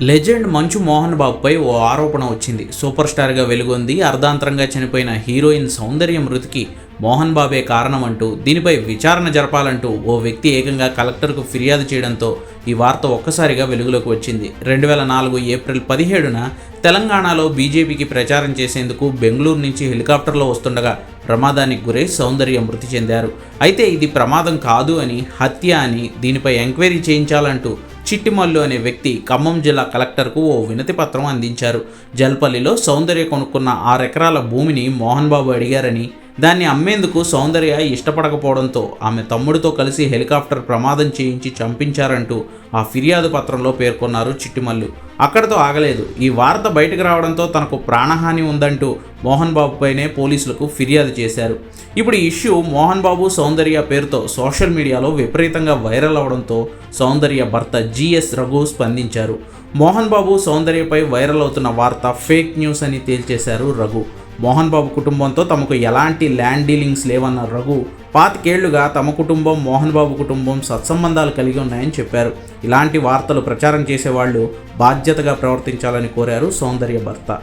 Legend మంచు మోహన్ బాబుపై ఓ ఆరోపణ వచ్చింది. సూపర్ స్టార్గా వెలుగొంది అర్ధాంతరంగా చనిపోయిన హీరోయిన్ సౌందర్య మృతికి మోహన్ బాబే కారణమంటూ దీనిపై విచారణ జరపాలంటూ ఓ వ్యక్తి ఏకంగా కలెక్టర్కు ఫిర్యాదు చేయడంతో ఈ వార్త ఒక్కసారిగా వెలుగులోకి వచ్చింది. రెండు వేల నాలుగు ఏప్రిల్ పదిహేడున తెలంగాణలో బీజేపీకి ప్రచారం చేసేందుకు బెంగళూరు నుంచి హెలికాప్టర్లో వస్తుండగా ప్రమాదానికి గురై సౌందర్య మృతి చెందారు. అయితే ఇది ప్రమాదం కాదు అని హత్య అని దీనిపై ఎంక్వైరీ చేయించాలంటూ చిట్టిమల్లు అనే వ్యక్తి ఖమ్మం జిల్లా కలెక్టర్కు ఓ వినతి పత్రం అందించారు. జల్పల్లిలో సౌందర్య కొనుక్కున్న ఆరెకరాల భూమిని మోహన్ బాబు అడిగారని దాన్ని అమ్మేందుకు సౌందర్య ఇష్టపడకపోవడంతో ఆమె తమ్ముడితో కలిసి హెలికాప్టర్ ప్రమాదం చేయించి చంపించారంటూ ఆ ఫిర్యాదు పత్రంలో పేర్కొన్నారు చిట్టిమల్లు. అక్కడితో ఆగలేదు. ఈ వార్త బయటకు రావడంతో తనకు ప్రాణహాని ఉందంటూ మోహన్ బాబుపైనే పోలీసులకు ఫిర్యాదు చేశారు. ఇప్పుడు ఈ ఇష్యూ మోహన్ బాబు సౌందర్య పేరుతో సోషల్ మీడియాలో విపరీతంగా వైరల్ అవడంతో సౌందర్య భర్త జిఎస్ రఘు స్పందించారు. మోహన్ బాబు సౌందర్యపై వైరల్ అవుతున్న వార్త ఫేక్ న్యూస్ అని తేల్చేశారు రఘు. మోహన్ బాబు కుటుంబంతో తమకు ఎలాంటి ల్యాండ్ డీలింగ్స్ లేవన్న రఘు పాతికేళ్ళుగా తమ కుటుంబం మోహన్ బాబు కుటుంబం సత్సంబంధాలు కలిగి ఉన్నాయని చెప్పారు. ఇలాంటి వార్తలు ప్రచారం చేసేవాళ్ళు బాధ్యతగా ప్రవర్తించాలని కోరారు సౌందర్య భర్త.